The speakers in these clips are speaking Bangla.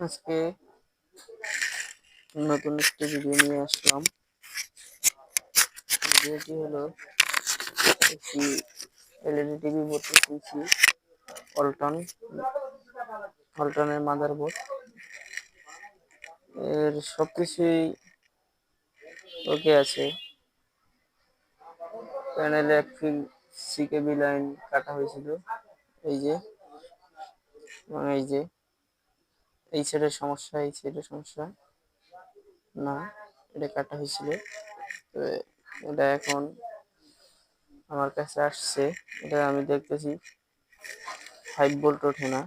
আজকে নতুন একটি ভিডিও নিয়ে আসলাম। ভিডিওটি হলো একটি এলইডি টিভি বত্রিশ ইঞ্চি অল্টন অল্টনের মাদার বোর্ড এর সব কিছুই ওকে আছে। প্যানেলে এক ফিল সিকেবি লাইন কাটা হয়েছিল। এই যে এবং এই যে। এই সাইডের সমস্যা, এই সাইডের সমস্যা। না, এটা কাটা হয়েছিল। তো এটা এখন আমার কাছে আসছে। এটা আমি দেখতেছি ফাইভ ভোল্ট ওঠে না।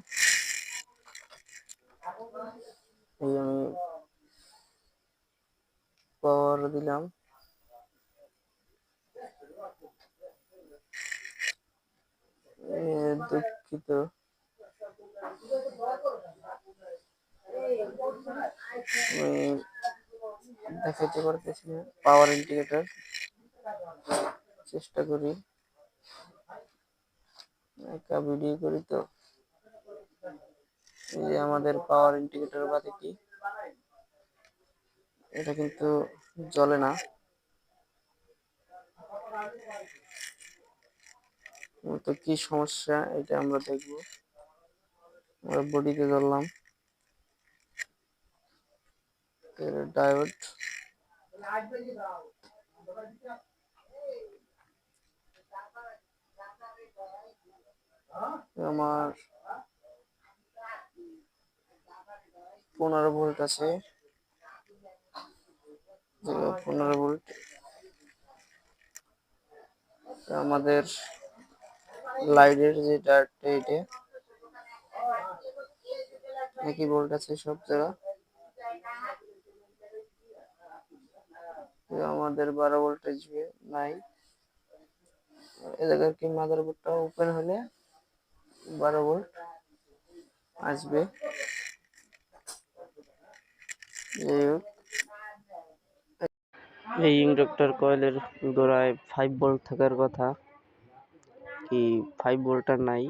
এই আমি পাওয়ার দিলাম। দুঃখিত। দেখাতে পারতেছি না। পাওয়ার ইন্ডিকেটর চেষ্টা করি। একা ভিডিও করি তো। এই যে আমাদের পাওয়ার ইন্ডিকেটর বাতিটি এটা কিন্তু জ্বলে না। তো কি সমস্যা? এটা আমরা দেখব। আমরা বডিতে ধরলাম ডায়োড। আমার পনেরো ভোল্ট আছে। পনেরো ভোল্ট। আমাদের লাইটের যে ডার্টটা এটা। একই ভোল্ট আছে সব জায়গা আমাদের বারো ভোল্টেজ নাই। এ জায়গার কি মাদারবোর্ডটা ওপেন হলে বারো ভোল্ট আসবে? এই ইন্ডাক্টর কয়েলের গোড়ায় ফাইভ ভোল্ট থাকার কথা। কি ফাইভ ভোল্টটা নাই।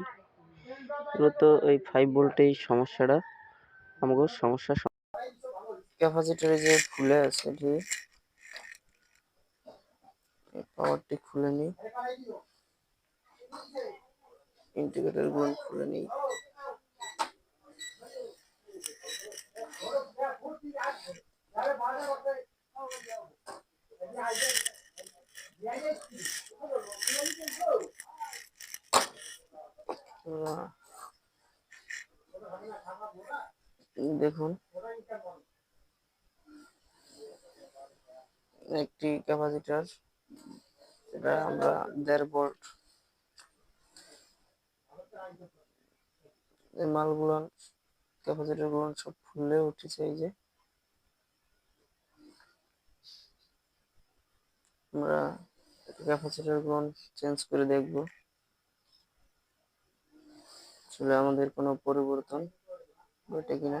মূলত এই ফাইভ ভোল্টেই সমস্যাটা আমাকে সমস্যা ক্যাপাসিটারে যে খুলে আছে পাওয়ারটি খুলে নিই। ইন্ডিকেটরগুলো খুলে নিই। দেখুন। একটি ক্যাপাসিটার এটা আমরা দেড় এই মালগুলো ক্যাপাসিটারগুলো সব ফুলে উঠেছে এই যে। আমরা ক্যাপাসিটারগুলো চেঞ্জ করে দেখব। আসলে আমাদের কোনো পরিবর্তন ঘটে কিনা।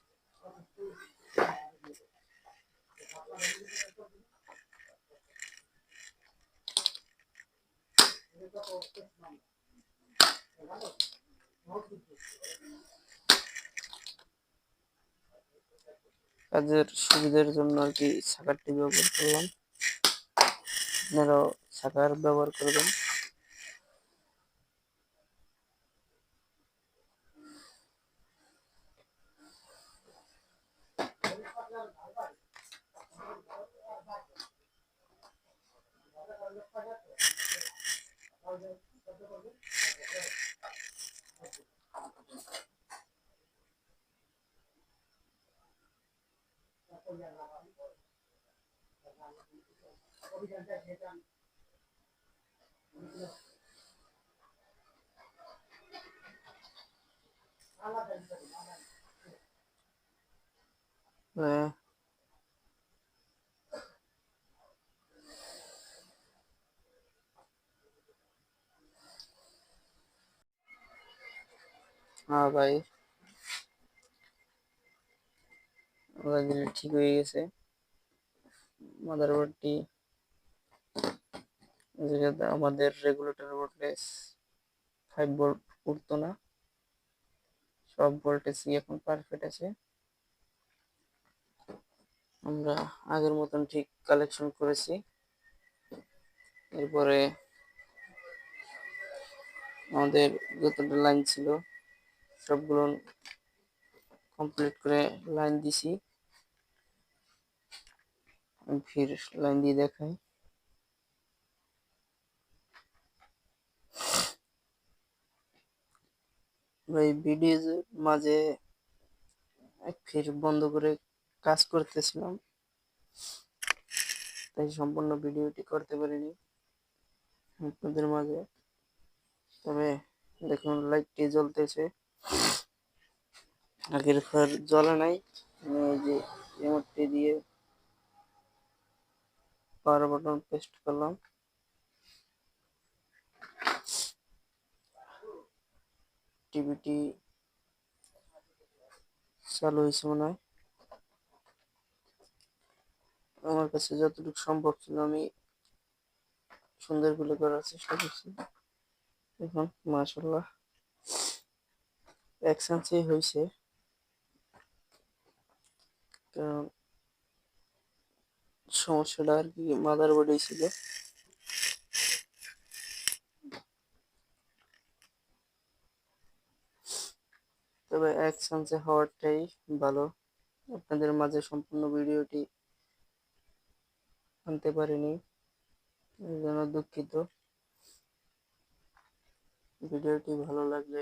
কাজের সুবিধার জন্য আর কি সাকারটি ব্যবহার করলাম। আপনারাও সাকার ব্যবহার করবেন। Nah. হ্যাঁ ভাই। অলরেডি ঠিক হয়ে গেছে। মাদারবোর্ডটি যেটাতে আমাদের রেগুলেটর ভোল্টেজ ফাইভ ভোল্ট উঠতো না। সব ভোল্টেজই এখন পারফেক্ট আছে। আমরা আগের মতন ঠিক কালেকশন করেছি। এরপরে আমাদের যতটা লাইন ছিল সবগুলো কমপ্লিট করে লাইন দিছি। ফির লাইন দিয়ে দেখাই। এই ভিডিওর মাঝে ফির বন্ধ করে কাজ করতেছিলাম। তাই সম্পূর্ণ ভিডিওটি করতে পারিনি আপনাদের মাঝে। তবে দেখুন লাইটটি জ্বলতেছে। আগের ঘর জ্বলে নাই এই যে রিমোটটি দিয়ে পাওয়ার বাটন পেস্ট করলাম। টিভিটি চালু হয়েছে মনে হয়। আমার কাছে যতটুকু সম্ভব ছিল আমি সুন্দর করে করার চেষ্টা করছি। এখন মাশাল্লাহ এক সেন্সি হয়েছে। কারণ সমস্যাটা আর কি মাদার বোর্ডে ছিল। তবে এক চান্সে হওয়ারটাই ভালো। আপনাদের মাঝে সম্পূর্ণ ভিডিওটি আনতে পারিনি, এই জন্য দুঃখিত। ভিডিওটি ভালো লাগলে